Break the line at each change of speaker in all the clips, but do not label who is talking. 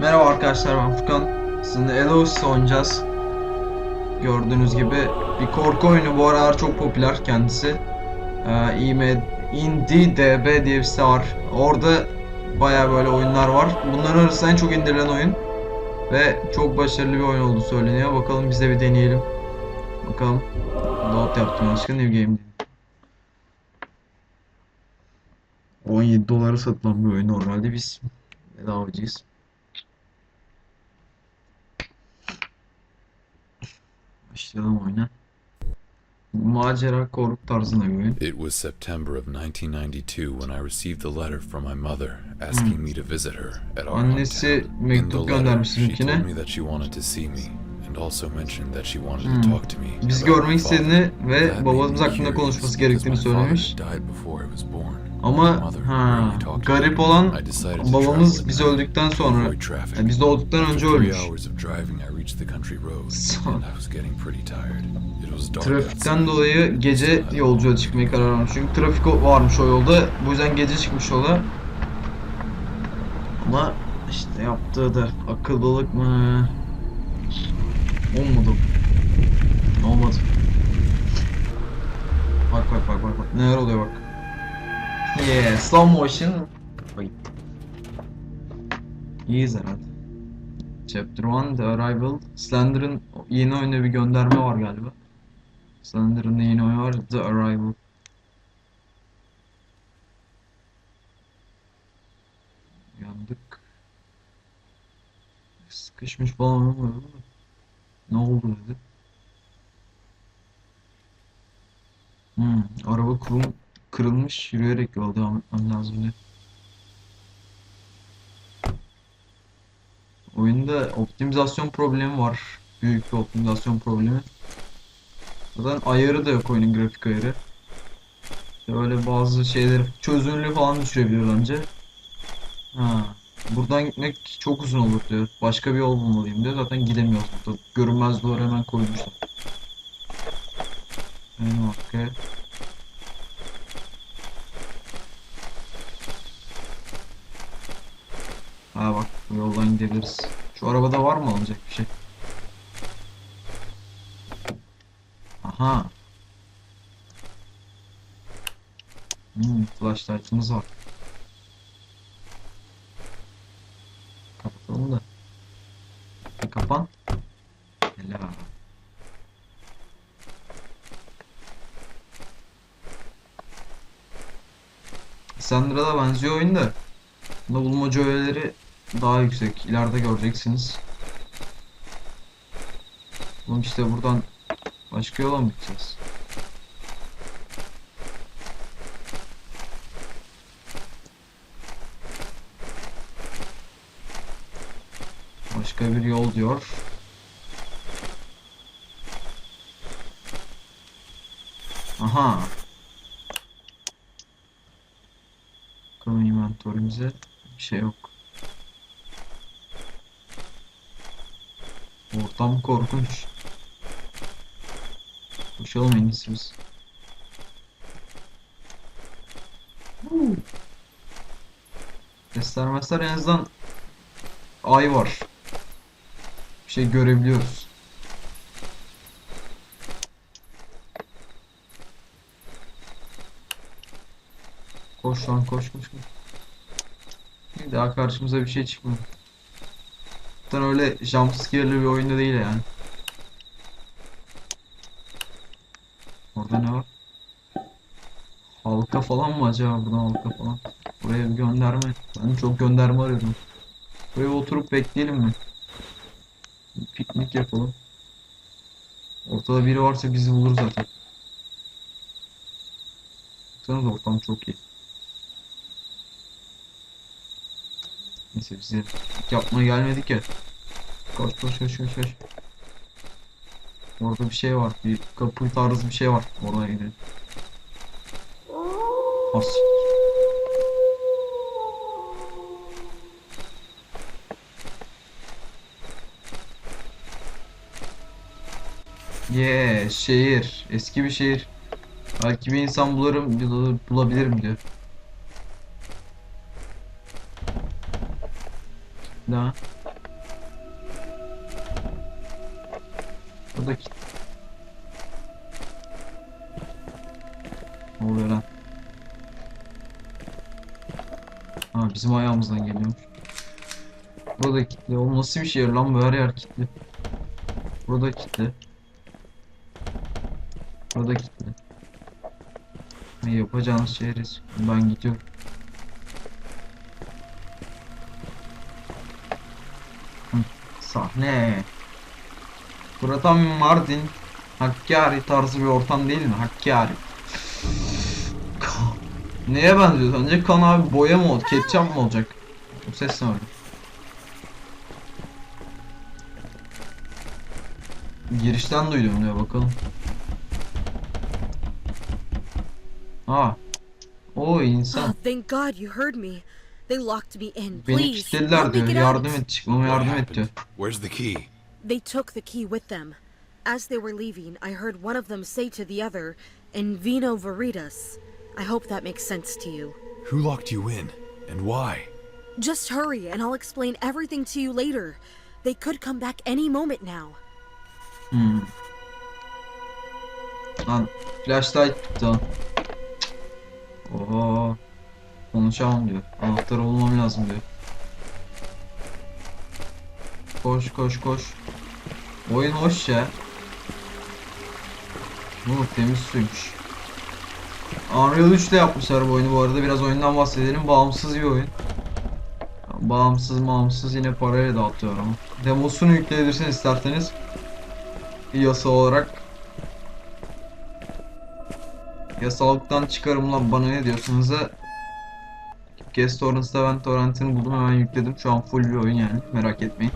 Merhaba arkadaşlar ben Furkan. Sizinle Elois oynayacağız. Gördüğünüz gibi bir korku oyunu bu aralar çok popüler kendisi. Ee, IndieDB diye bir site var. Orada baya böyle oyunlar var. Bunların arasında en çok indirilen oyun. Ve çok başarılı bir oyun olduğu söyleniyor. Bakalım biz de bir deneyelim. Bakalım. Load yaptım yanlışlıkla New Game. 17 dolara satılan bir oyun normalde biz bedavacıyız. Başlayalım oyuna. Macera korku tarzında bir oyun.
It was September of 1992 when I received a letter from my mother asking me to visit her at our
Annesi mektup göndermiş
she told me that she wanted to see me also mentioned that she wanted
Hmm.
to talk to me.
Biz görmek istediğini ve babamız hakkında konuşması gerektiğini söylemiş. Ama ha, garip olan babamız biz öldükten sonra yani biz doğduktan önce ölmüş. Trafikten dolayı gece yolculuğa çıkmaya karar vermiş. Çünkü trafik varmış o yolda. Bu yüzden gece çıkmış yola. Ama işte yaptığı da akıllılık mı? Olmadı. Olmadı. Bak bak bak bak bak. Neler oluyor bak. Yeah, slow motion. Wait. İyiyiz herhalde. Chapter 1 The Arrival. Slender'ın yeni oyuna bir gönderme var galiba. Slender'ın yeni oyunu var. The Arrival. Yandık. Sıkışmış falan ama ne oldu dedi. Hmm, araba kurum kırılmış yürüyerek yolda devam etmem lazım diye. Oyunda optimizasyon problemi var. Büyük bir optimizasyon problemi. Zaten ayarı da yok oyunun grafik ayarı. İşte Öyle bazı şeyleri çözünürlüğü falan düşürebiliyor bence. Ha. Buradan gitmek çok uzun olur diyor. Başka bir yol bulmalıyım diyor. Zaten gidemiyoruz burada. Görünmez duvar hemen koymuşlar. En arkaya. Ha bak bu yoldan gidebiliriz. Şu arabada var mı alınacak bir şey? Aha. Hmm, flashlight'ımız var. Kapatalım da. Bir kapan. Helal. Sandra'da benziyor oyun da. Bunda bulmaca öğeleri daha yüksek. İleride göreceksiniz. Oğlum işte buradan başka yola mı gideceğiz? Başka bir yol diyor. Aha. Bakalım inventörümüze bir şey yok. Ortam korkunç. Koşalım en iyisi biz. Huu. Göstermezler en azından ay var. Bir şey görebiliyoruz. Koş lan koş koş koş. Daha karşımıza bir şey çıkmadı. Zaten öyle jumpscare'lı bir oyunda değil yani. Orada ne var? Halka falan mı acaba buradan halka falan? Buraya bir gönderme. Ben çok gönderme arıyordum. Buraya oturup bekleyelim mi? Bir piknik yapalım. Ortada biri varsa bizi bulur zaten. Baksanıza ortam çok iyi. Neyse piknik yapmaya gelmedik ya. Koş koş koş koş koş. Orada bir şey var. Bir kapı tarzı bir şey var. Oraya gidelim. As. Yeah, şehir. Eski bir şehir. Belki bir insan bulurum, bul- bulabilirim diyor. daha. Burada. Ne oluyor lan? Ha bizim ayağımızdan geliyormuş. Burada kitli. O nasıl bir şey lan bu her yer kitli. Burada kitli. Burada kitli. Ne yapacağımız şey risk. Ben gidiyorum. Sahne. Burada Mardin Hakkari tarzı bir ortam değil mi? Hakkari. Neye benziyor sence? Kan abi boya mı olacak? Ketçap mı olacak? Bu ses ne öyle? Girişten duydum diyor bakalım. Aa. O insan.
Oh, thank God you heard me. They locked me in.
Beni
Please,
kilitlediler
let me
diyor.
get
Yardım et çıkmama yardım et diyor.
Where's the key?
They took the key with them. As they were leaving, I heard one of them say to the other, "In vino veritas." I hope that makes sense to you.
Who locked you in? And why?
Just hurry, and I'll explain everything to you later. They could come back any moment now.
Hmm. Lan flashlight bitti lan. Oha. Konuşamam diyor. Anahtarı bulmam lazım diyor. Koş koş koş. Oyun hoş ya. Bu temiz suymuş. Unreal 3'te yapmışlar bu oyunu bu arada. Biraz oyundan bahsedelim. Bağımsız bir oyun. Bağımsız bağımsız yine parayla dağıtıyor ama. Demosunu yükleyebilirsiniz isterseniz. Yasa olarak. Yasalıktan çıkarımla bana ne diyorsunuz da Guest Torrents'ta ben torrentini buldum hemen yükledim. Şu an full bir oyun yani merak etmeyin.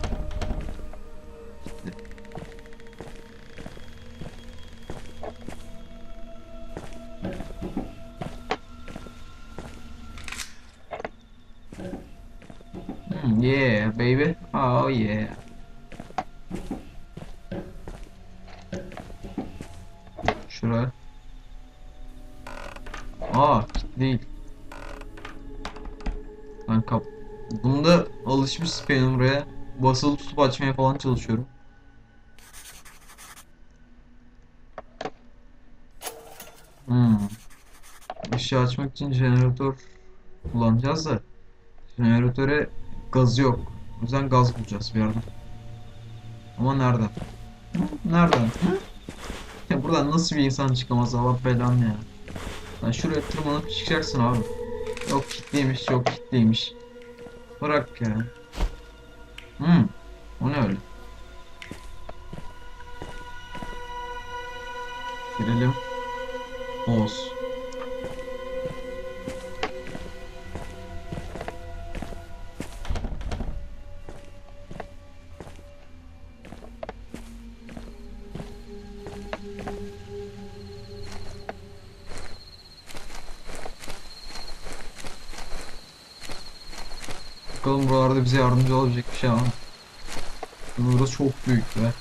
Hmm, yeah baby. Oh yeah. Alışmış buraya. Basılı tutup açmaya falan çalışıyorum. Hmm. Işığı açmak için jeneratör kullanacağız da jeneratöre gazı yok. O yüzden gaz bulacağız bir yerden. Ama nereden? Nereden? Ya buradan nasıl bir insan çıkamaz Allah belanı ya. Lan şuraya tırmanıp çıkacaksın abi. Yok kitleymiş, yok kitleymiş. Bırak ya. Hmm. O ne öyle? Girelim. Oğuz. Bakalım buralarda bize yardımcı olabilecek bir şey mı? Burası çok büyük be.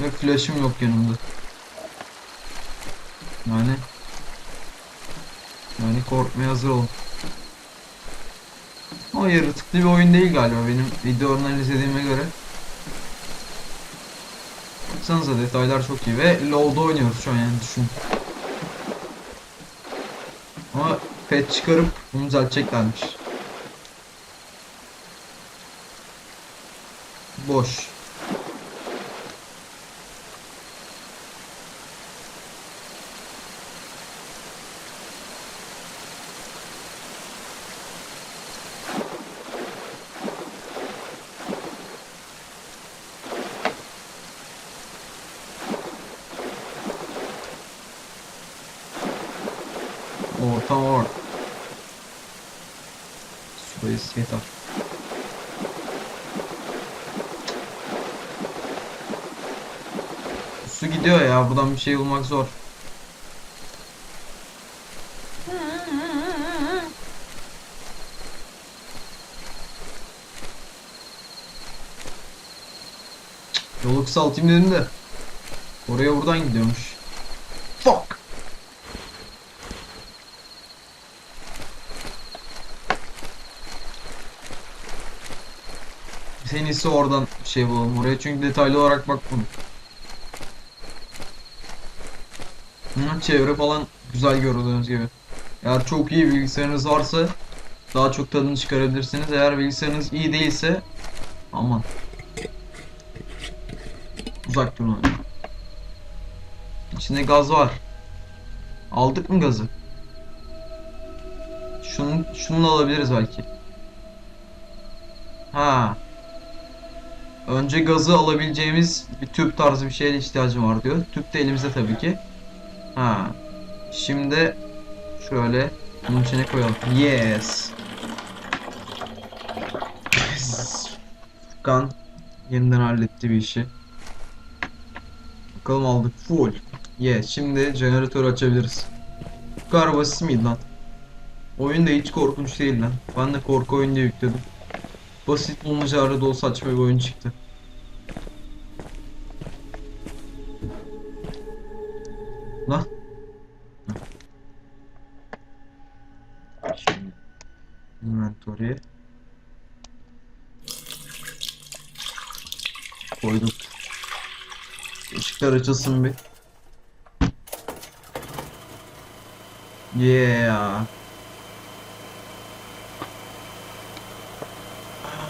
Ve flash'ım yok yanımda. Yani yani korkmaya hazır olun. Ama yaratıklı bir oyun değil galiba benim videolarından izlediğime göre. Baksanıza detaylar çok iyi ve LoL'da oynuyoruz şu an yani düşün. Ama pet çıkarıp bunu düzelteceklermiş. Boş. Ortam var. Şurayı yeter. Su gidiyor ya. Buradan bir şey bulmak zor. Yolu kısaltayım dedim de. Oraya buradan gidiyormuş. Fuck. En iyisi oradan şey bulalım oraya çünkü detaylı olarak bakmadım. Hı, çevre falan güzel gördüğünüz gibi. Eğer çok iyi bilgisayarınız varsa daha çok tadını çıkarabilirsiniz. Eğer bilgisayarınız iyi değilse aman. Uzak durun. İçinde gaz var. Aldık mı gazı? Şunu, şunu alabiliriz belki. Ha. Önce gazı alabileceğimiz bir tüp tarzı bir şeye ihtiyacım var diyor. Tüp de elimizde tabii ki. Ha. Şimdi şöyle bunun içine koyalım. Yes. Furkan yeniden halletti bir işi. Bakalım aldık full. Yes. Şimdi jeneratörü açabiliriz. Bu kadar basit miydi lan? Oyun da hiç korkunç değil lan. Ben de korku oyunu yükledim. Basit bulmacalı dolu saçma bir oyun çıktı. Lan. Şimdi inventory koyduk. Işıklar açılsın bir. Yeah.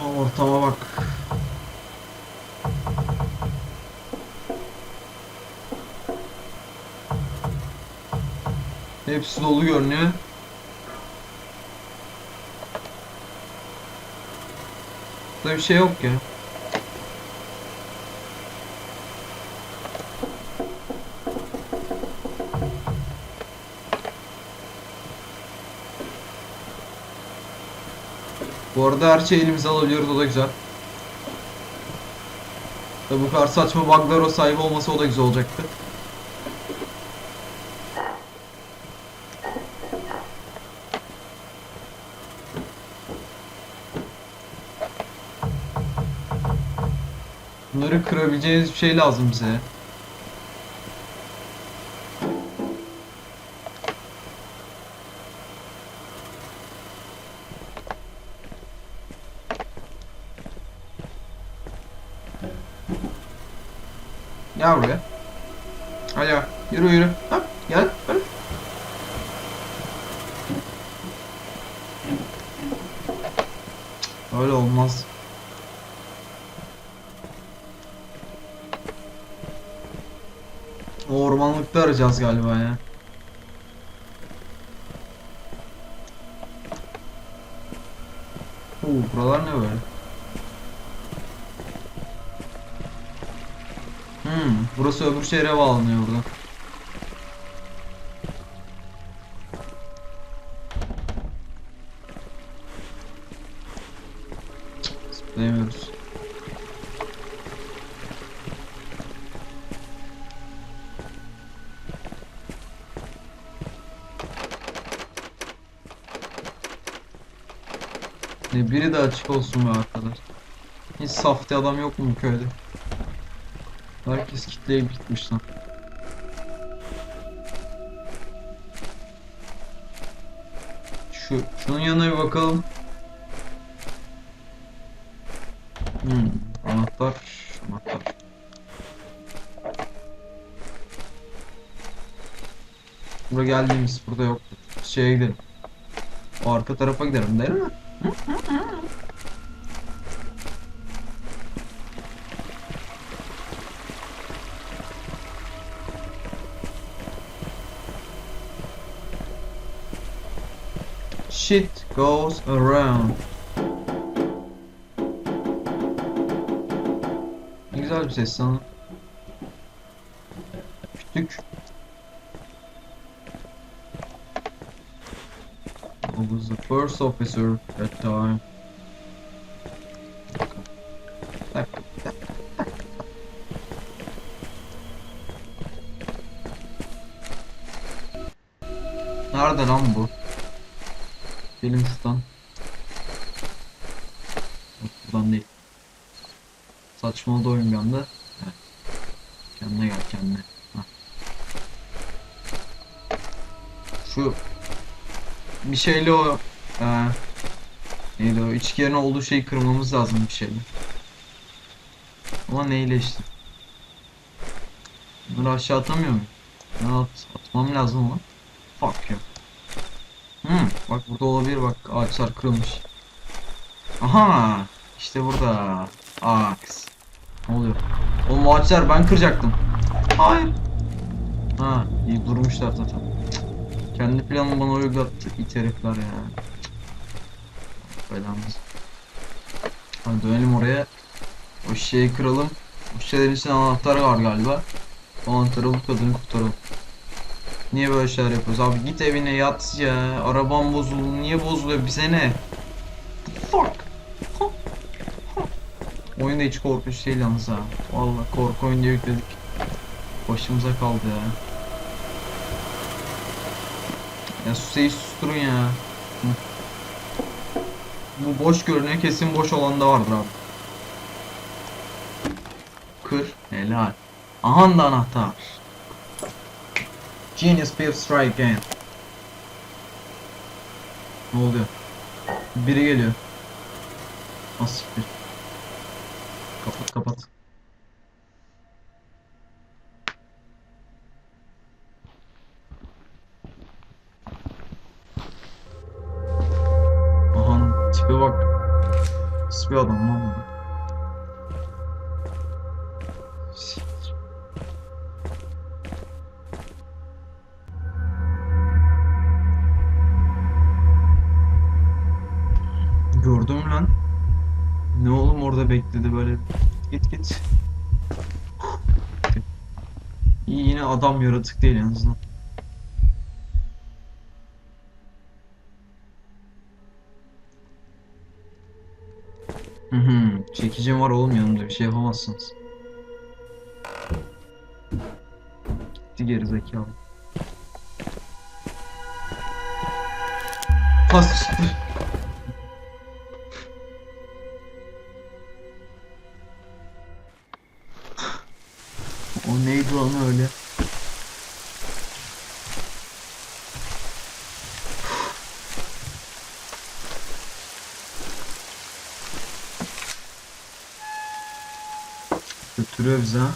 Aa, Ortama bak. Hepsi dolu görünüyor. Burada bir şey yok ya. Bu arada her şeyi elimize alabiliyoruz o da güzel. Tabi bu kadar saçma bug'lara sahip olması o da güzel olacaktı. Bunları kırabileceğiniz bir şey lazım bize. Öyle olmaz. O ormanlıkta arayacağız galiba ya. Oo, buralar ne böyle? Hmm, burası öbür şehre bağlanıyor burada. Cık, Zıplayamıyoruz. Ne biri de açık olsun be arkadaş. Hiç safti adam yok mu köyde? Herkes kitleyip gitmiş lan. Şu şunun yanına bir bakalım. Anahtar, anahtar. Buraya geldiğimiz burada yok. Şeye gidelim. O arka tarafa gidelim değil mi? Shit goes around. Güzel bir ses sana. Küçük. I was the first officer that time. Nerede lan bu? Gelin şuradan. Yok buradan değil. Saçmaladı oyun bir anda. Kendine gel kendine. Şu bir şeyle o eee neydi o içkilerin olduğu şeyi kırmamız lazım bir şeyle. Ama neyle işte? Bunları aşağı atamıyor muyum? Ben at, atmam lazım ama. Fuck ya. Hmm, bak burada olabilir bak ağaçlar kırılmış. Aha! işte burada. Aks. Ne oluyor? O ağaçlar ben kıracaktım. Hayır. Ha, iyi durmuşlar zaten. Kendi planını bana uygulattı it herifler ya. Belamız. Hadi dönelim oraya. O şişeyi kıralım. O şişelerin içinde anahtar var galiba. O anahtarı bulup kadını kurtaralım. Niye böyle şeyler yapıyoruz? Abi git evine yat ya. Araban bozuldu. Niye bozuluyor? Bize ne? The fuck? Huh. Huh. Oyun da hiç korkunç değil yalnız ha. Valla korku oyunu diye yükledik. Başımıza kaldı ya. Ya Suse'yi susturun ya. Bu boş görünüyor kesin boş olan da vardır abi. Kır. Helal. Aha da anahtar. Genius Beef Strike Again. Ne oluyor? Biri geliyor. Nasıl bir? Kapat kapat. Aha tipe bak. Nasıl bir adam lan bu? Mü lan? Ne oğlum orada bekledi böyle. Git git. İyi yine adam yaratık değil en azından. Hı hı. Çekicim var oğlum yanımda bir şey yapamazsınız. Gitti geri zekalı. Pas Ha.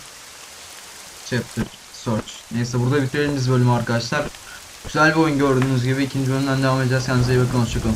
Chapter Search. Neyse burada bitirelim biz bölümü arkadaşlar. Güzel bir oyun gördüğünüz gibi ikinci bölümden devam edeceğiz. Kendinize iyi bakın. Hoşçakalın.